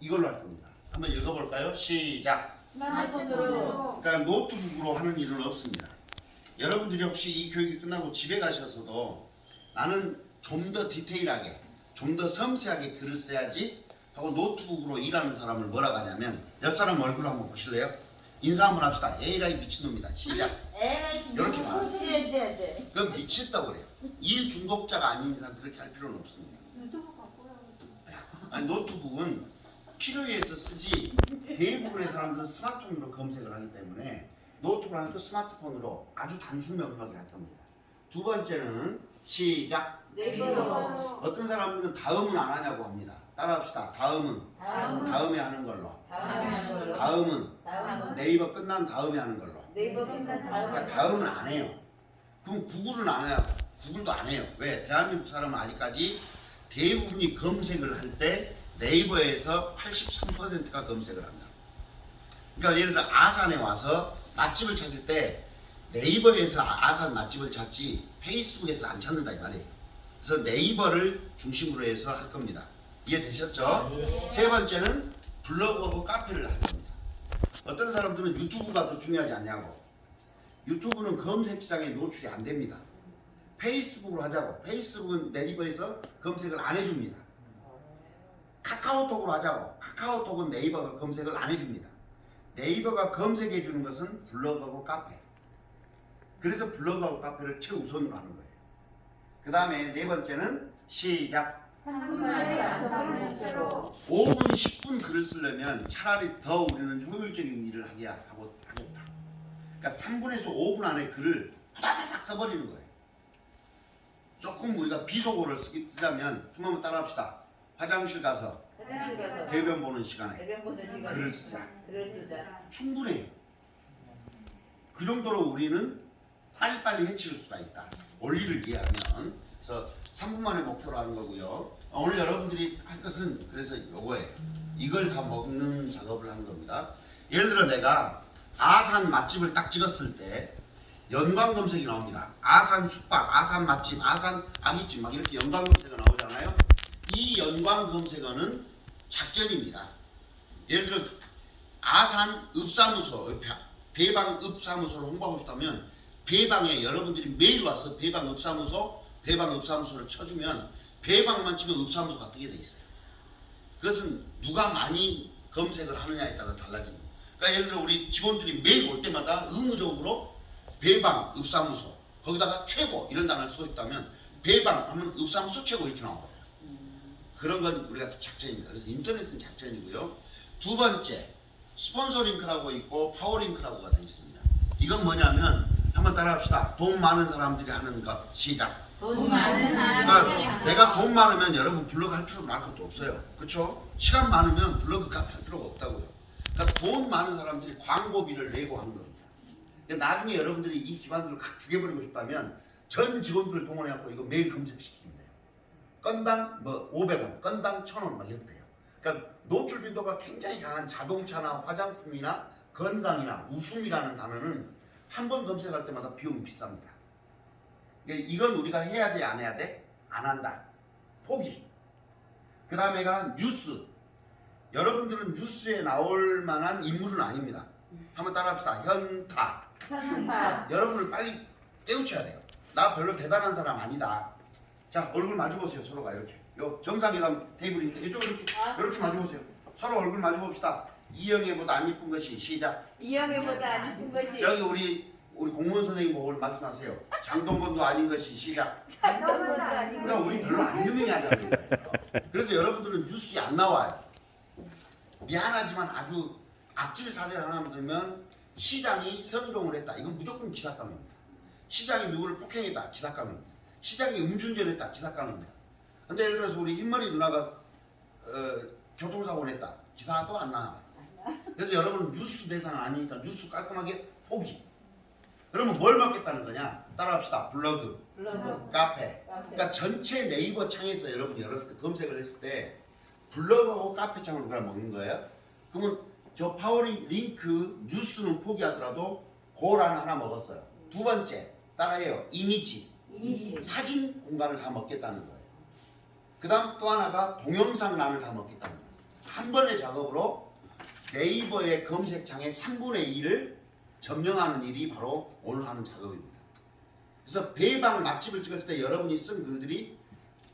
이걸로 할 겁니다. 한번 읽어볼까요? 시작. 스마트폰으로 그러니까 노트북으로 하는 일은 없습니다. 여러분들이 혹시 이 교육이 끝나고 집에 가셔서도 나는 좀 더 디테일하게, 좀 더 섬세하게 글을 써야지 하고 노트북으로 일하는 사람을 뭐라고 하냐면 옆 사람 얼굴 한번 보실래요? 인사 한번 합시다. 에이라이 미친놈이다. 시작. 에라이 이렇게 말해요. 네, 그건 미쳤다고 그래요. 일 중독자가 아닌 이상 그렇게 할 필요는 없습니다. 유튜브 바꿔요. 아니, 노트북은 필요에 의해서 쓰지 대부분의 사람들은 스마트폰으로 검색을 하기 때문에 노트북을 하면 또 스마트폰으로 아주 단순 명료하게 할 겁니다. 두 번째는 시작. 어떤 사람들은 다음은 안 하냐고 합니다. 따라합시다. 다음은 다음에 하는 걸로. 다음에 하는 걸로 다음은 네이버 끝난 다음에 하는 걸로. 네이버 끝난 그러니까 다음은 안 해요. 그럼 구글은 안 해요. 구글도 안 해요. 왜? 대한민국 사람은 아직까지 대부분이 검색을 할때 네이버에서 83%가 검색을 한다. 그러니까 예를 들어 아산에 와서 맛집을 찾을 때 네이버에서 아- 아산 맛집을 찾지 페이스북에서 안 찾는다 이 말이에요. 그래서 네이버를 중심으로 해서 할 겁니다. 이해되셨죠? 세 번째는 블로그하고 카페를 할 겁니다. 어떤 사람들은 유튜브가 더 중요하지 않냐고. 유튜브는 검색창에 노출이 안 됩니다. 페이스북으로 하자고. 페이스북은 네이버에서 검색을 안 해줍니다. 카카오톡으로 하자고. 카카오톡은 네이버가 검색을 안 해줍니다. 네이버가 검색해 주는 것은 블로그하고 카페. 그래서 블로그하고 카페를 최우선으로 하는 거예요. 그 다음에 네 번째는 시작. 3분만에 완성하는 목표로 5분, 10분 글을 쓰려면 차라리 더 우리는 효율적인 일을 하게 하고 하겠다. 그러니까 3분에서 5분 안에 글을 후다닥 써버리는 거예요. 조금 우리가 비속어를 쓰자면 한번 따라 합시다. 화장실 가서 화장실 가서 대변 보는 시간에 대변 보는 시간에 글을 쓰자. 글을 쓰자. 충분해요. 그 정도로 우리는 빨리빨리 해칠 수가 있다. 원리를 이해하면. 그래서 3분 만에 목표로 하는 거고요. 어, 오늘 여러분들이 할 것은 그래서 요거예요. 이걸 다 먹는 작업을 하는 겁니다. 예를 들어 내가 아산 맛집을 딱 찍었을 때 연관 검색이 나옵니다. 아산 숙박, 아산 맛집, 아산 아기집 막 이렇게 연관 검색어 나오잖아요. 이 연관 검색어는 작전입니다. 예를 들어 아산 읍사무소 배방 읍사무소를 홍보하고 싶다면 배방에 여러분들이 매일 와서 배방 읍사무소 배방 읍사무소를 쳐주면 배방만 치면 읍사무소가 뜨게 돼 있어요. 그것은 누가 많이 검색을 하느냐에 따라 달라집니다. 그러니까 예를 들어 우리 직원들이 매일 올 때마다 의무적으로 배방 읍사무소 거기다가 최고 이런 단어를 써있다면 배방 하면 읍사무소 최고 이렇게 나와요. 그런 건 우리가 작전입니다. 그래서 인터넷은 작전이고요. 두 번째 스폰서 링크라고 있고 파워 링크라고가 되어 있습니다. 이건 뭐냐면 한번 따라합시다. 돈 많은 사람들이 하는 것 시작. 돈 많은 사람이 그러니까 내가 돈 많으면 여러분 블로그 할 필요 말 것도 없어요. 그렇죠? 시간 많으면 블로그 카페 할 필요가 없다고요. 그러니까 돈 많은 사람들이 광고비를 내고 하는 겁니다. 그러니까 나중에 여러분들이 이 기반들을 확 죽여버리고 싶다면 전 직원들을 동원해갖고 이거 매일 돼요. 건당 뭐 500원, 건당 1000원 막 이렇게 돼요. 그러니까 노출 빈도가 굉장히 강한 자동차나 화장품이나 건강이나 웃음이라는 단어는 한 번 검색할 때마다 비용이 비쌉니다. 그러니까 이건 우리가 해야 돼, 안 해야 돼? 안 한다. 포기. 그 다음에가 뉴스. 여러분들은 뉴스에 나올 만한 인물은 아닙니다. 한번 따라합시다. 현타. 현타 여러분을 빨리 깨우쳐야 돼요. 나 별로 대단한 사람 아니다. 자, 얼굴 마주 보세요. 서로가 이렇게. 요 정상회담 테이블인데 이쪽으로 이렇게, 이렇게 마주 보세요. 서로 얼굴 마주 봅시다. 이영애보다 안 이쁜 것이 시작. 이영애보다 안 이쁜 것이 여기 우리 우리 공무원 선생님 보고 말씀하세요. 장동건도 아닌 것이 시작. 장동건도 아니고 그러니까 우리 별로 안 유명하잖아요. 그래서 여러분들은 뉴스에 안 나와요. 미안하지만 아주 악질 사례를 하나 들면 시장이 성희롱을 했다. 이건 무조건 기사감입니다. 시장이 누구를 폭행했다. 기사감입니다. 시장이 음주운전했다. 기사감입니다. 근데 예를 들어서 우리 흰머리 누나가 어, 교통사고를 했다. 기사도 안 나와요. 그래서 여러분 뉴스 대상 아니니까 뉴스 깔끔하게 포기. 그러면 뭘 먹겠다는 거냐? 따라합시다. 블로그, 블로그 카페, 카페 그러니까 전체 네이버 창에서 여러분이 열었을 때 검색을 했을 때 블로그하고 카페 창을 우리가 먹는 거예요. 그러면 저 파워링 링크 뉴스는 포기하더라도 고란 하나 먹었어요. 두 번째 따라해요. 이미지 이미지 사진 공간을 다 먹겠다는 거예요. 그 다음 또 하나가 동영상 란을 다 먹겠다는 거예요. 한 번의 작업으로 네이버의 검색창의 3분의 1을 점령하는 일이 바로 오늘 하는 작업입니다. 그래서 배방 맛집을 찍었을 때 여러분이 쓴 글들이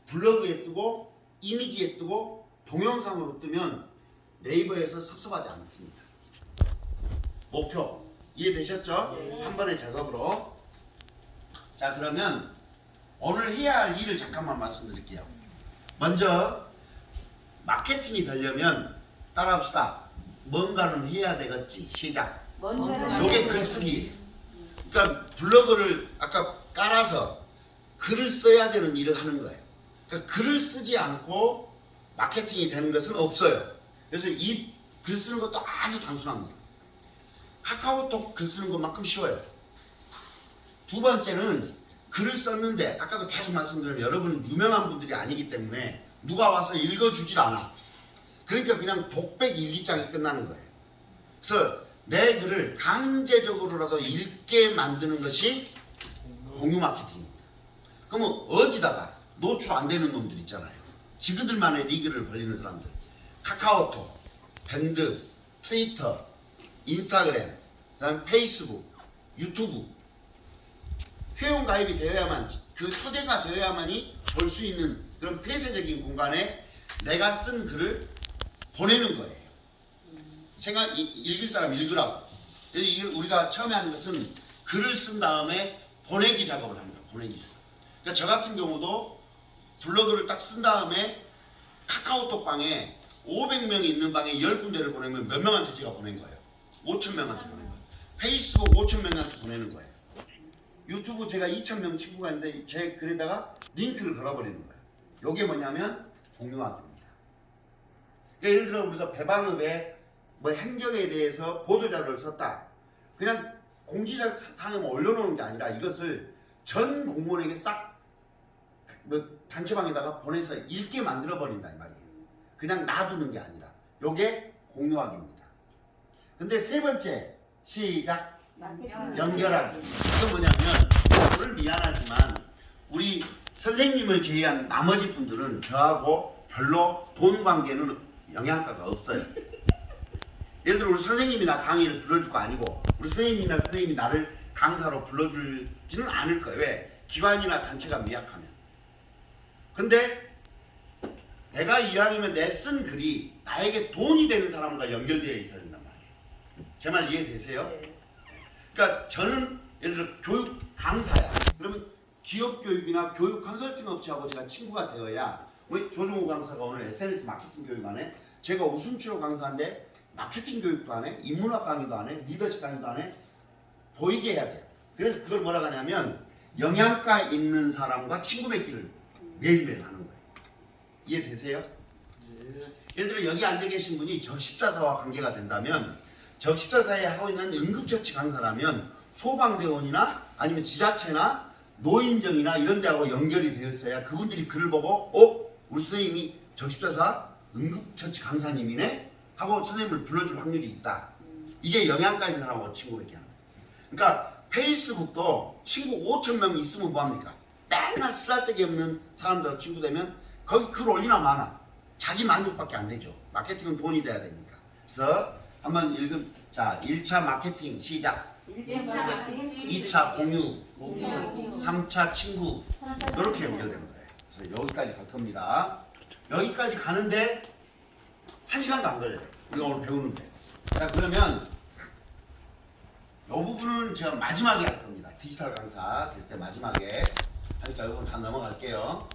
블로그에 뜨고 이미지에 뜨고 동영상으로 뜨면 네이버에서 섭섭하지 않습니다. 목표 이해되셨죠? 네. 한 번의 작업으로 자 그러면 오늘 해야 할 일을 잠깐만 말씀드릴게요. 먼저 마케팅이 되려면 따라합시다. 뭔가는 해야 되겠지. 시작. 요게 글쓰기. 그러니까 블로그를 아까 깔아서 글을 써야 되는 일을 하는 거예요. 그러니까 글을 쓰지 않고 마케팅이 되는 것은 없어요. 그래서 이 글 쓰는 것도 아주 단순합니다. 카카오톡 글 쓰는 것만큼 쉬워요. 두 번째는 글을 썼는데 아까도 계속 말씀드린 여러분은 유명한 분들이 아니기 때문에 누가 와서 읽어주질 않아. 그러니까 그냥 독백 일기장이 끝나는 거예요. 그래서 내 글을 강제적으로라도 읽게 만드는 것이 공유 마케팅입니다. 그러면 어디다가 노출 안 되는 놈들 있잖아요. 지그들만의 리그를 벌리는 사람들. 카카오톡, 밴드, 트위터, 인스타그램, 그다음 페이스북, 유튜브. 회원 가입이 되어야만 그 초대가 되어야만이 볼 수 있는 그런 폐쇄적인 공간에 내가 쓴 글을 보내는 거예요. 생각 이- 읽을 사람 읽으라고. 우리가 처음에 하는 것은 글을 쓴 다음에 보내기 작업을 합니다. 보내기 작업. 그러니까 저 같은 경우도 블로그를 딱 쓴 다음에 카카오톡 방에 500명이 있는 방에 10군데를 보내면 몇 명한테 제가 보낸 거예요. 5천 명한테 보낸 거예요. 페이스북 5천 명한테 보내는 거예요. 유튜브 제가 2천 명 친구가 있는데 제 글에다가 링크를 걸어버리는 거예요. 요게 뭐냐면 공유하기입니다. 그러니까 예를 들어 우리가 배방업에 뭐 행정에 대해서 보도자료를 썼다. 그냥 공지사항에 뭐 올려놓는 게 아니라 이것을 전 공무원에게 싹 뭐 단체방에다가 보내서 읽게 만들어 버린다 이 말이에요. 그냥 놔두는 게 아니라 요게 공유하기입니다. 근데 세 번째 시작 연결하기. 이건 뭐냐면 오늘 미안하지만 우리 선생님을 제외한 나머지 분들은 저하고 별로 돈 관계는 영향가가 없어요. 예를 들어 우리 선생님이 나 강의를 불러줄 거 아니고 우리 선생님이나 선생님이 나를 강사로 불러줄지는 않을 거예요. 왜? 기관이나 단체가 미약하면. 근데 내가 이왕이면 내 쓴 글이 나에게 돈이 되는 사람과 연결되어 있어야 된단 말이에요. 제 말 이해되세요? 그러니까 저는 예를 들어 교육 강사야. 그러면 기업 교육이나 교육 컨설팅 업체하고 제가 친구가 되어야 우리 조종호 강사가 오늘 SNS 마케팅 교육 안에 제가 웃음치료 강사인데 마케팅 교육도 안 해, 인문학 강의도 안 해, 리더십 강의도 안 해, 보이게 해야 돼. 그래서 그걸 뭐라 하냐면 영양가 있는 사람과 친구 맺기를 매일매일 하는 거예요. 이해되세요? 예를 들어 여기 앉아 계신 분이 적십자사와 관계가 된다면 적십자사에 하고 있는 응급처치 강사라면 소방대원이나 아니면 지자체나 노인정이나 이런 데하고 연결이 되었어야 그분들이 글을 보고 어? 우리 선생님이 적십자사 응급처치 강사님이네? 하고 선생님을 불러줄 확률이 있다. 이게 영양가 있는 사람하고 친구 맺기 하는 거예요. 그러니까 페이스북도 친구 5천 명 있으면 뭐합니까? 맨날 쓰잘데기 없는 사람들하고 친구 되면 거기 글 올리나 마나 자기 만족밖에 안 되죠. 마케팅은 돈이 돼야 되니까. 그래서 한번 읽음 자 1차 마케팅 시작 2차 공유 3차 친구 이렇게 연결되는 거예요. 그래서 여기까지 갈 겁니다. 여기까지 가는데 한 시간도 안 걸려요. 우리가 오늘 배우는데. 자 그러면 이 부분은 제가 마지막에 할 겁니다. 디지털 강사 될 때 마지막에 하니까 이건 다 넘어갈게요.